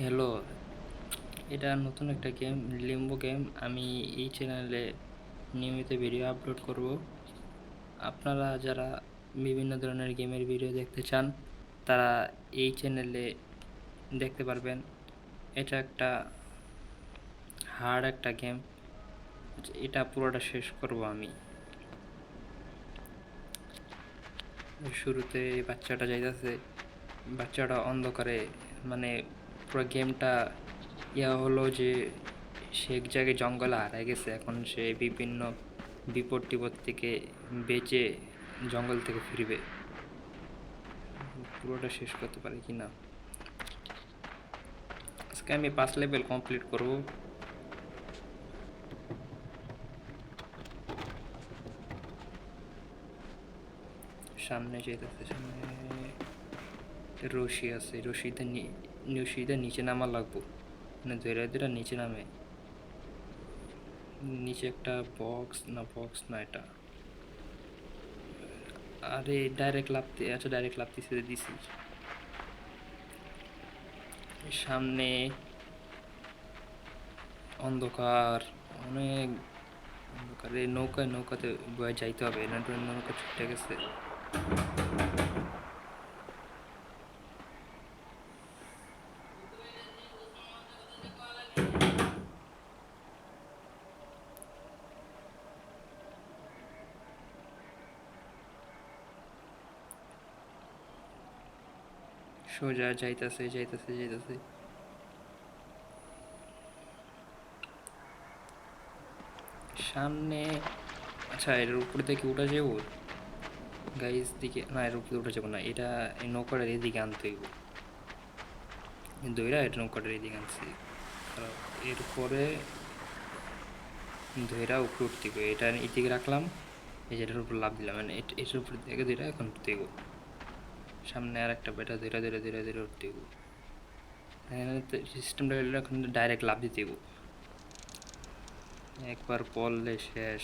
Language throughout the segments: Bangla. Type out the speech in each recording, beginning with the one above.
হ্যালো, এটা নতুন একটা গেম লিম্বো গেম আমি এই চ্যানেলে নিয়মিত ভিডিও আপলোড করব। আপনারা যারা বিভিন্ন ধরনের গেমের ভিডিও দেখতে চান, তারা এই চ্যানেলে দেখতে পারবেন। এটা একটা হার্ড একটা গেম এটা পুরোটা শেষ করব আমি। শুরুতে বাচ্চাটা যাইতেছে। বাচ্চাটা অন্ধকারে মানে পুরো গেমটা ইয়া হলো যে সে এক জায়গায় জঙ্গলে হারায় গেছে। এখন সে বিভিন্ন বিপদ টিপদ থেকে বেঁচে জঙ্গল থেকে ফিরবে। পুরোটা শেষ করতে পারি কি না? আজকে আমি পাঁচ লেভেল কমপ্লিট করব। সামনে যেতেছে সামনে রশি আছে, রশিতে নি- রশিতে নিচে নামা লাগবো। মানে ধীরে ধীরে নিচে নামে। নিচে একটা বক্স না বক্স না এটা। আরে ডাইরেক্ট লাভতে আচ্ছা ডাইরেক্ট লাভতে ছেড়ে দিছি। সামনে অন্ধকার, অনেক অন্ধকার। নৌকায়, নৌকাতে যাইতে হবে, না, নৌকা ছুটে গেছে। সোজা যাইতাছে যাইতাছে যাইতাছে। সামনে আচ্ছা এর উপর থেকে উঠা যাব? গাইস দিকে, না, এর উপরে উঠে যাব না, এটা এই নৌকাটার এদিকে আনতে হইব। দইরা, এটা নৌকাটার এদিকে আনছি। এরপরে ধইরা উপরে উঠতে হইব। এটা এদিকে রাখলাম, এই যেটার উপর লাভ দিলাম মানে এটার উপর থেকে ধইরা এখন উঠতে হইব। সামনে আর একটা বেটা ধীরে ধীরে ধীরে ধীরে উঠতে সিস্টেমটা এখন ডাইরেক্ট লাভ দিতে একবার পড়লে শেষ।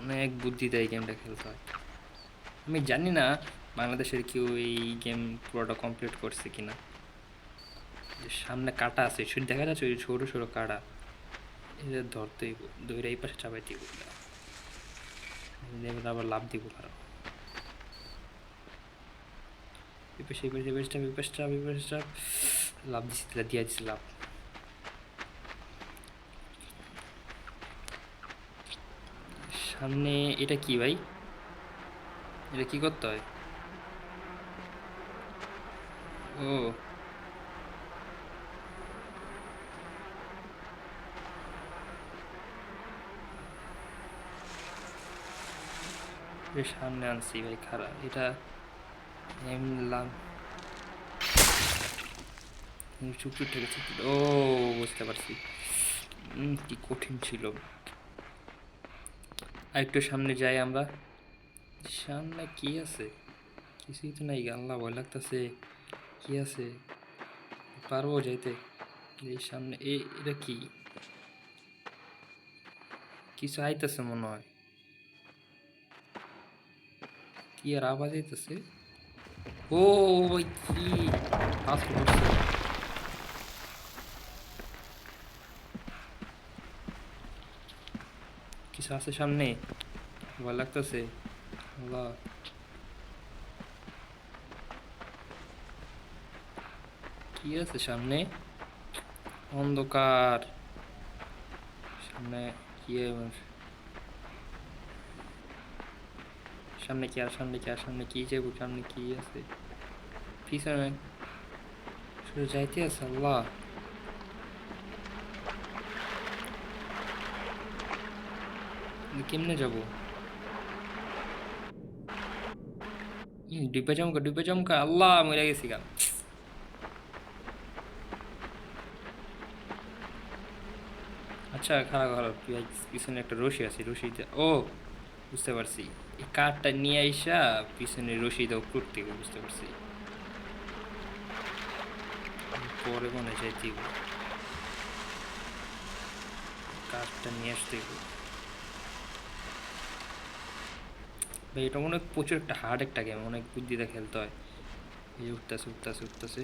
অনেক বুদ্ধি দেয় গেমটা খেলতে। হয় আমি জানি না বাংলাদেশের কেউ এই গেম পুরোটা কমপ্লিট করছে কিনা। সামনে কাটা আছে দেখা যাচ্ছে ছোটো ছোটো কাটা। এটা ধরতেই এই পাশে চাপাইতে দেবে। আবার লাভ দিব এই পাশে। লাভ দিছি দিছি লাভ সামনে এটা কি ভাই? এটা কি করতে হয়? ও। সামনে আনছি ভাই খারাপ এটা এম লাভ চুপচু থেকে চুপ ও, বুঝতে পারছি। কি কঠিন ছিল। আর একটু সামনে যাই আমরা। সামনে কি আছে? কিছুই তো নাই, আল্লাহ ভয় লাগতেছে। কি আছে? পারব যাইতে। এই সামনে এই এটা কি? কিছু আইতেছে মনে হয়। কি আর আওয়াজ আইতেছে ও ভাই কি ফাস্ট করছে কিছু আছে সামনে ভয় লাগতেছে আল্লাহ কি আছে সামনে অন্ধকার সামনে কি সামনে কি আর, সামনে কি আর, সামনে কি যাব সামনে কি আছে? পিছনে শুধু যাইতে আছে, আল্লাহ। কেমনে যাব? ডিব্বা চমকা ডিব্বা চমকা আল্লাহ মরে গেছি গা। আচ্ছা খারাপ খারাপ। পিছনে একটা রশি আছে, রশিতে ও, বুঝতে পারছি। কাঠটা নিয়ে আইসা পিছনে রশি দাও করতে বুঝতে পারছি। পরে মনে যাইতে কাঠটা নিয়ে আসতে ভাই, এটা অনেক প্রচুর একটা হার্ড একটা গেম অনেক বুদ্ধিতে খেলতে হয়। এই উঠতেছে উঠতেছে উঠতেছে।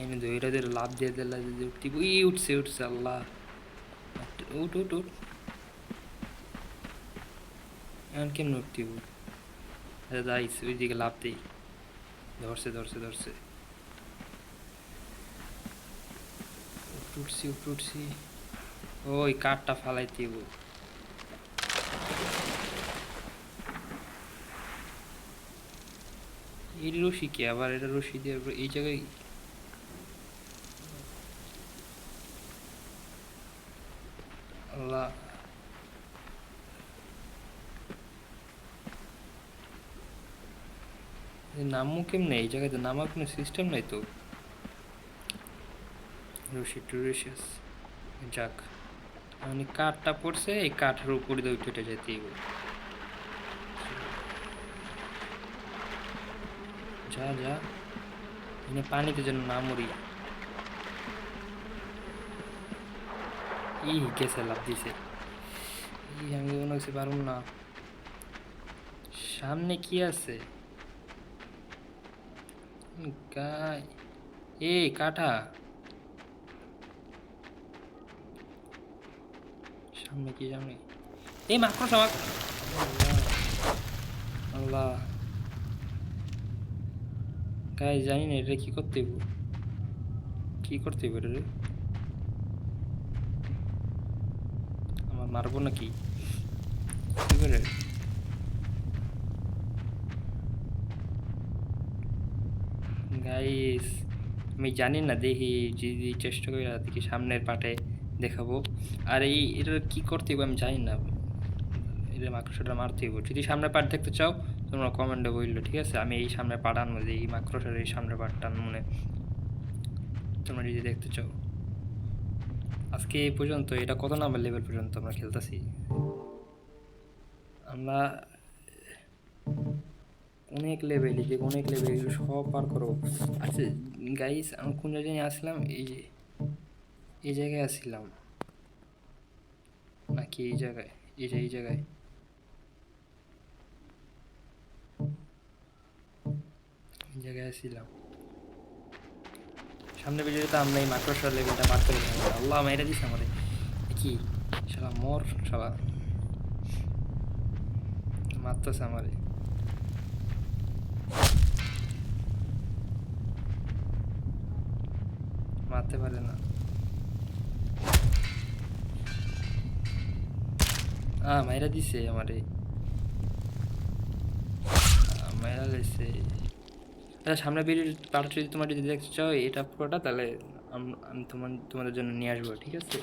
এনে ধৈর্য ধরে লাভ দিয়ে দিলে উঠতি উঠছে উঠছে, আল্লাহ। উঠ উঠ উঠ। এখন কেমন উঠতি আচ্ছা যাইস ওই দিকে লাভ দিই। ধরছে ধরছে ধরছে। উঠ, উঠছি উঠ, উঠছি। ওই কাঠটা ফালাইতে হইব। এই রশি কি আবার? এটা রশি দিয়ে এই জায়গায় আল্লাহ নামও কেমনে? এই জায়গাতে নামার কোনো সিস্টেম নাই তো? রশি যাক মানে কাঠটা পড়ছে, এই কাঠের উপরে দিয়ে উঠে উঠে যেতে হবে যা যা। এনে পানিতে যেন না মরি। মনে সামনে কি আছে গাই এই কাঠা সামনে কি সামনে এই মাকড় সবাক আল্লাহ গাই জানি না এটা কি করতে কি করতে এটা রে আমার মারবো নাকি গাইস আমি জানি না, দেখি, যদি চেষ্টা করি দেখি সামনের পাটে দেখাবো। আর এই, এটা কি করতে হবে আমি জানি না। এটা মাকড়সাটা মারতে হইব যদি সামনের পাট দেখতে চাও, তোমরা কমেন্টে বলল, ঠিক আছে? আমি এই সামনে পাট আনব যে এই মাকড়সার এই সামনের পাটটা মনে তোমরা যদি দেখতে চাও। আজকে এই পর্যন্ত, এটা কত নাম্বার লেভেল পর্যন্ত আমরা খেলতেছি? আমরা অনেক লেভেল এই যে অনেক লেভেল এগুলো সব পার করো আচ্ছা গাইস আমি কোন জায়গায় আসলাম? এই যে, এই জায়গায় আসছিলাম। নাকি এই জায়গায়? এই যে, এই জায়গায়। জায়গায় আসছিলাম। সামনে বেরিয়ে তো আমরা এই মাকড়সার লেভেলটা পার করে নেব আল্লাহ মেরে দিস আমারে। এ কি শালা মর, শালা। মারতেছে আমারে। মারতে পারে না। আ মাইরা দিছে আমারে। মাইরা দিছে আচ্ছা সামনে বিল পার্ট যদি তোমার যদি দেখতে চাও, এটা পুরোটা, তাহলে আমি তোমার তোমাদের জন্য নিয়ে আসব, ঠিক আছে?